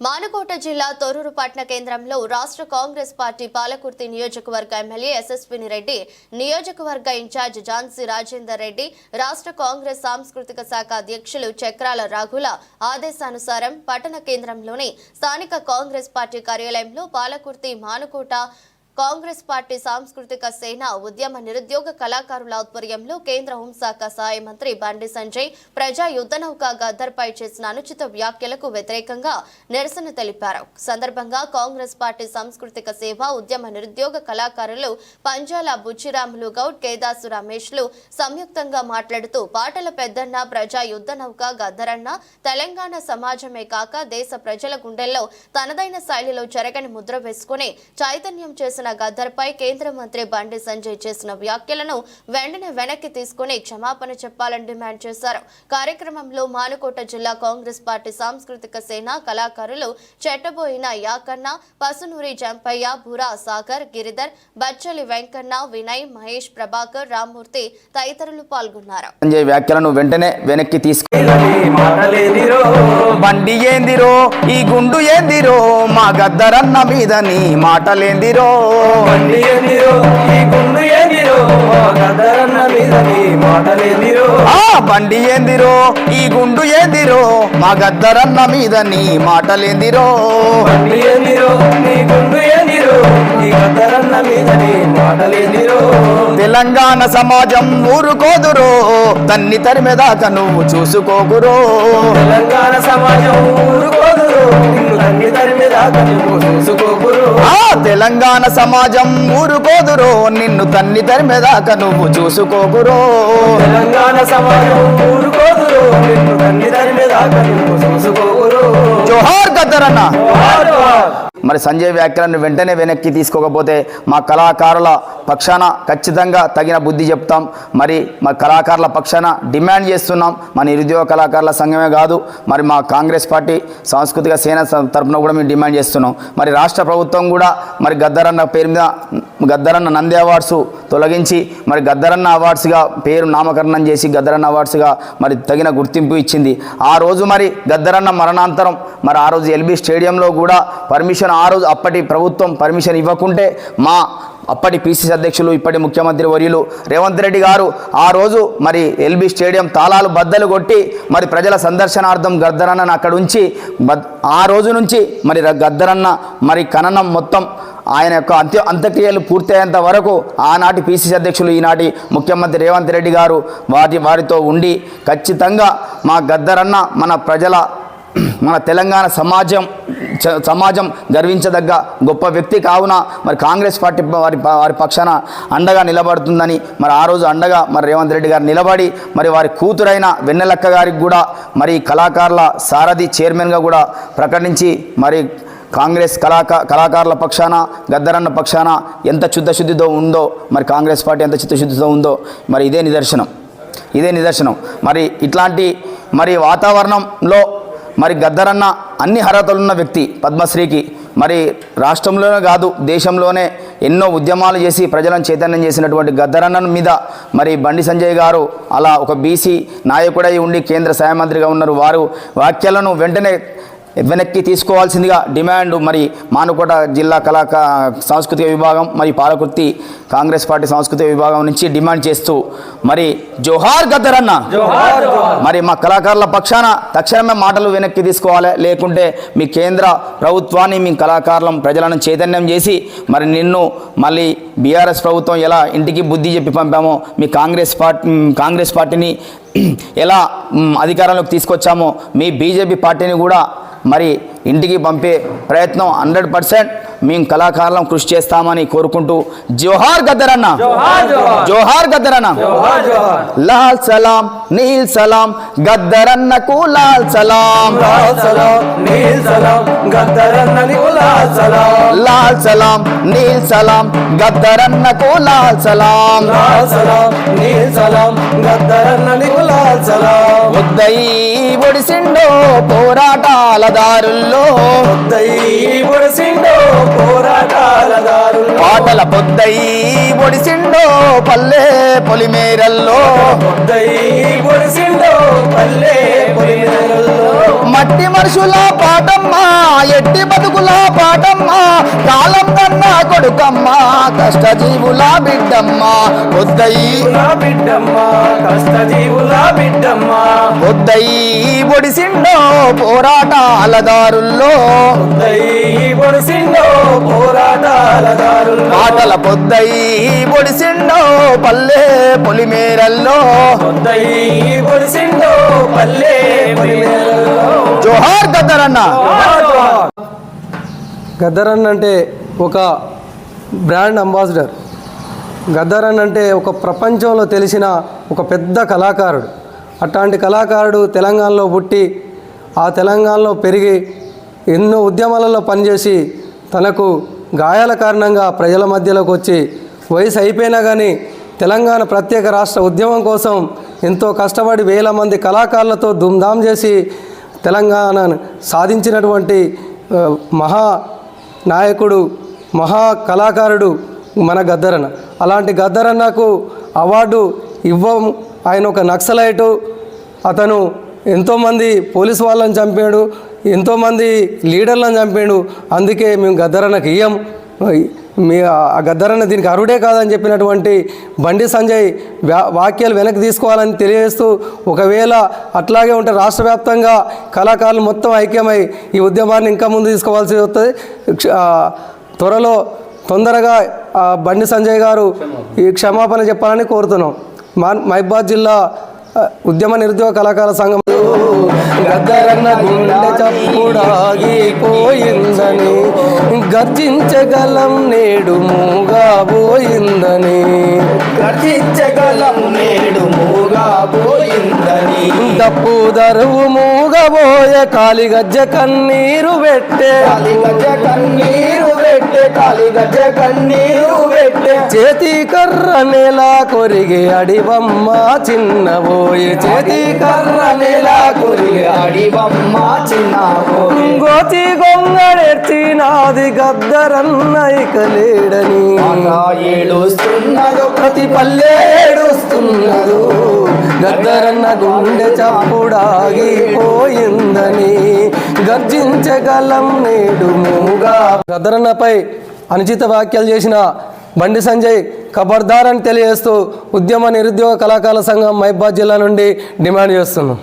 మానుకోట జిల్లా తొర్రూరు పట్న కేంద్రంలో రాష్ట్ర కాంగ్రెస్ పార్టీ పాలకుర్తి నియోజకవర్గ ఎమ్మెల్యే ఎస్ఎస్విని రెడ్డి నియోజకవర్గ ఇన్ఛార్జ్ ఝాన్సీ రాజేందర్ రెడ్డి రాష్ట్ర కాంగ్రెస్ సాంస్కృతిక శాఖ అధ్యక్షులు చక్రాల రాఘుల ఆదేశానుసారం పట్టణ కేంద్రంలోని స్థానిక కాంగ్రెస్ పార్టీ కార్యాలయంలో పాలకుర్తి మానుకోట కాంగ్రెస్ పార్టీ సాంస్కృతిక సేన ఉద్యమ నిరుద్యోగ కళాకారుల ఆధ్వర్యంలో కేంద్ర హోంశాఖ సహాయ మంత్రి బండి సంజయ్ ప్రజా యుద్ధ నౌక గద్దర్పై చేసిన అనుచిత వ్యాఖ్యలకు వ్యతిరేకంగా నిరసన తెలిపారు. సందర్భంగా కాంగ్రెస్ పార్టీ సాంస్కృతిక సేవ ఉద్యమ నిరుద్యోగ కళాకారులు పంజాల బుచ్చిరాములు గౌడ్ కేదాసు రమేష్లు సంయుక్తంగా మాట్లాడుతూ పాటల పెద్దన్న ప్రజా యుద్ధ నౌక గద్దరన్న తెలంగాణ సమాజమే కాక దేశ ప్రజల గుండెల్లో తనదైన శైలిలో చెరగని ముద్ర వేసుకుని చైతన్యం చేసిన గద్దర్పై కేంద్ర మంత్రి బండి సంజయ్ చేసిన వ్యాఖ్యలను వెంటనే వెనక్కి తీసుకుని క్షమాపణ చెప్పాలని డిమాండ్ చేశారు. కార్యక్రమంలో మానుకోట జిల్లా కాంగ్రెస్ పార్టీ సాంస్కృతిక సేన కళాకారులు చెట్టబోయిన యాకన్న పసునూరి జంపయ్య బురా సాగర్ గిరిధర్ బచ్చలి వెంకన్న వినయ్ మహేష్ ప్రభాకర్ రామ్మూర్తి తదితరులు పాల్గొన్నారు. సంజయ్ వ్యాఖ్యలను వెంటనే వెనక్కి తీసుకు బండి ఏందిరో? ఈ గుండు ఏందిరో? మా గద్దరన్న మీద నీ మాటలేందిరో? బండి ఏందిరో? ఈ గుండు ఏందిరో? గదరన్న మీద నీ మాటలేదిరో? ఆ బండి ఏందిరో? ఈ గుండు ఏందిరో? మా గద్దరన్న మీద నీ మాటలేందిరో? బండి ఏందిరో? నీ గుండు ఏందిరో? తెలంగాణ సమాజం ఊరుకోదురో తన్ని తరిమెదాకా నువ్వు చూసుకోకురో. తెలంగాణ సమాజం ఊరుకోదురో నిన్ను తన్ని నువ్వు చూసుకోకురు. తెలంగాణ సమాజం ఊరుకోదురో నిన్ను తన్ని తరిమెదాకా నువ్వు చూసుకోకురో. తెలంగాణ సమాజం ఊరుకోదురో నిన్ను తన్ని తరిమి దాకా నువ్వు మరి సంజయ్ వ్యాఖ్యలను వెంటనే వెనక్కి తీసుకోకపోతే మా కళాకారుల పక్షాన ఖచ్చితంగా తగిన బుద్ధి చెప్తాం. మరి మా కళాకారుల పక్షాన డిమాండ్ చేస్తున్నాం. మా నిరుద్యోగ కళాకారుల సంఘమే కాదు మరి మా కాంగ్రెస్ పార్టీ సాంస్కృతిక సేన తరఫున కూడా మేము డిమాండ్ చేస్తున్నాం. మరి రాష్ట్ర ప్రభుత్వం కూడా మరి గద్దరన్న పేరు మీద గద్దరన్న నంది అవార్డ్స్ తొలగించి మరి గద్దరన్న అవార్డ్స్గా పేరు నామకరణం చేసి గద్దరన్న అవార్డ్స్గా మరి తగిన గుర్తింపు ఇచ్చింది. ఆ రోజు మరి గద్దరన్న మరణాంతరం మరి ఆ రోజు ఎల్బీ స్టేడియంలో కూడా పర్మిషన్ ఆ రోజు అప్పటి ప్రభుత్వం పర్మిషన్ ఇవ్వకుంటే మా అప్పటి పిసిసి అధ్యక్షులు ఇప్పటి ముఖ్యమంత్రి వర్యులు రేవంత్ రెడ్డి గారు ఆ రోజు మరి ఎల్బీ స్టేడియం తాళాలు బద్దలు కొట్టి మరి ప్రజల సందర్శనార్థం గద్దరన్నను అక్కడ ఉంచి బద్- ఆ రోజు నుంచి మరి గద్దరన్న మరి ఖననం మొత్తం ఆయన యొక్క అంత్య అంత్యక్రియలు పూర్తయ్యేంత వరకు ఆనాటి పిసిసి అధ్యక్షులు ఈనాటి ముఖ్యమంత్రి రేవంత్ రెడ్డి గారు వారి వారితో ఉండి ఖచ్చితంగా మా గద్దరన్న మన ప్రజల మన తెలంగాణ సమాజం చ- సమాజం గర్వించదగ్గ గొప్ప వ్యక్తి కావున మరి కాంగ్రెస్ పార్టీ వారి వారి పక్షాన అండగా నిలబడుతుందని మరి ఆ రోజు అండగా మరి రేవంత్ రెడ్డి గారు నిలబడి మరి వారి కూతురైన వెన్నెలక్క గారికి కూడా మరి కళాకారుల సారథి చైర్మన్గా కూడా ప్రకటించి మరి కాంగ్రెస్ కళాకా కళాకారుల పక్షాన గద్దరన్న పక్షాన ఎంత చిత్తశుద్ధితో ఉందో మరి కాంగ్రెస్ పార్టీ ఎంత చిత్తశుద్ధితో ఉందో మరి ఇదే నిదర్శనం. ఇదే నిదర్శనం. మరి ఇట్లాంటి మరి వాతావరణంలో మరి గద్దరన్న అన్ని అర్హతలున్న వ్యక్తి పద్మశ్రీకి. మరి రాష్ట్రంలోనే కాదు దేశంలోనే ఎన్నో ఉద్యమాలు చేసి ప్రజలను చైతన్యం చేసినటువంటి గద్దరన్న మీద మరి బండి సంజయ్ గారు అలా ఒక బీసీ నాయకుడై ఉండి కేంద్ర సహాయ మంత్రిగా ఉన్నారు వారు. వ్యాఖ్యలను వెంటనే వెనక్కి తీసుకోవాల్సిందిగా డిమాండ్ మరి మానుకోట జిల్లా కళా సాంస్కృతిక విభాగం మరి పాలకుర్తి కాంగ్రెస్ పార్టీ సాంస్కృతిక విభాగం నుంచి డిమాండ్ చేస్తూ మరి జోహార్ గద్దరన్న మరి మా కళాకారుల పక్షాన తక్షణమే మాటలు వెనక్కి తీసుకోవాలి. లేకుంటే మీ కేంద్ర ప్రభుత్వాన్ని మీ కళాకారులం ప్రజలను చైతన్యం చేసి మరి నిన్ను మళ్ళీ బీఆర్ఎస్ ప్రభుత్వం ఎలా ఇంటికి బుద్ధి చెప్పి పంపామో మీ కాంగ్రెస్ పార్టీ కాంగ్రెస్ పార్టీని ఎలా అధికారంలోకి తీసుకొచ్చామో మీ బీజేపీ పార్టీని కూడా మరి ఇంటికి పంపే ప్రయత్నం హండ్రెడ్ పర్సెంట్ మేము కళాకారులం కృషి చేస్తామని కోరుకుంటూ జోహార్ గద్దరన్న జోహార్ గద్దరన్న లాల్ సలాం నీల్ సలాం గద్దరన్నకు లాల్ సలాం. లాల్ సలాం నీల్ సలాం గద్దరన్నని లాల్ సలాం. లాల్ సలాం నీల్ సలాం గద్దరన్నకు లాల్ సలాం. ఒడిసిండో పోరాటాల దారుల్లో. దారుల్లో పాటల పొద్దయి ఒడిసిండో పల్లె పొలిమేరల్లో. మట్టి మనుషుల పాటమ్మ ఎట్టి బతుకుల పాటమ్మ కాలం కన్నా కొడుకమ్మ కష్టజీవుల బిడ్డమ్మ. వద్దయి. జీవుల బిడ్డమ్మ కష్టజీవుల బిడ్డమ్మ. వద్దయి దయ్యి పొడిసిండో పోరాటాల దారుల్లో పాటల పొద్దయి ఒడిసిండో పల్లె పొలిమేరల్లో. దయ్యి పొడిసిండో పల్లె పొలిమేరల్లో. జోహార్ గద్దరన్న గద్దరన్ అంటే ఒక బ్రాండ్ అంబాసిడర్. గద్దరన్ అంటే ఒక ప్రపంచంలో తెలిసిన ఒక పెద్ద కళాకారుడు. అట్లాంటి కళాకారుడు తెలంగాణలో పుట్టి ఆ తెలంగాణలో పెరిగి ఎన్నో ఉద్యమాలలో పనిచేసి తనకు గాయాల కారణంగా ప్రజల మధ్యలోకి వచ్చి వయసు అయిపోయినా కానీ తెలంగాణ ప్రత్యేక రాష్ట్ర ఉద్యమం కోసం ఎంతో కష్టపడి వేల మంది కళాకారులతో ధూమ్ధాం చేసి తెలంగాణను సాధించినటువంటి మహా నాయకుడు మహా కళాకారుడు మన గద్దరన్న. అలాంటి గద్దరన్నకు అవార్డు ఇవ్వం. ఆయన ఒక నక్సలైటు. అతను ఎంతోమంది పోలీస్ వాళ్ళని చంపాడు. ఎంతోమంది లీడర్లను చంపాడు. అందుకే మేము గద్దరన్నకు ఇయ్యం. మీ ఆ గద్దరన్న దీనికి అరుడే కాదని చెప్పినటువంటి బండి సంజయ్ వ్యా వాక్యాలు వెనక్కి తీసుకోవాలని తెలియజేస్తూ ఒకవేళ అట్లాగే ఉంటే రాష్ట్ర వ్యాప్తంగా కళాకారులు మొత్తం ఐక్యమై ఈ ఉద్యమాన్ని ఇంకా ముందు తీసుకోవాల్సి వస్తుంది త్వరలో తొందరగా ఆ బండి సంజయ్ గారు ఈ క్షమాపణ చెప్పాలని కోరుతున్నాం. మా మహిబాద్ జిల్లా ఉద్యమ నిరుద్యోగ కళాకార సంఘం గద్దరన్న గుండె చప్పుడాగిపోయిందని గర్జించగలం నేడు మూగా పోయిందని. గర్జించగలం నేడు మూగా పోయిందని. తప్పు దరువు మూగబోయే కాలి గజ్జ కన్నీరు పెట్టే. కాలి గజ్జ కన్నీరు పెట్టే కాలి గజ్జ కన్నీరు పెట్టే. చేతి కర్ర నెల కొరిగే అడివమ్మ చిన్నబోయే చేతి కర్ర నెల కొరిగే గోతి గొంగడెత్తినాది గద్దరన్న ఇక లేడని ఏడుస్తున్నదో ప్రతి పల్లె ఏడుస్తున్నదు గద్దరన్న గుండె చప్పుడాగిపోయిందని గర్జించగలం నేడు మూగా గద్దరన్నపై అనుచిత వ్యాఖ్యలు చేసిన బండి సంజయ్ ఖబర్దార్ అని తెలియజేస్తూ ఉద్యమ నిరుద్యోగ కళాకారుల సంఘం మహిబాద్ జిల్లా నుండి డిమాండ్ చేస్తున్నాం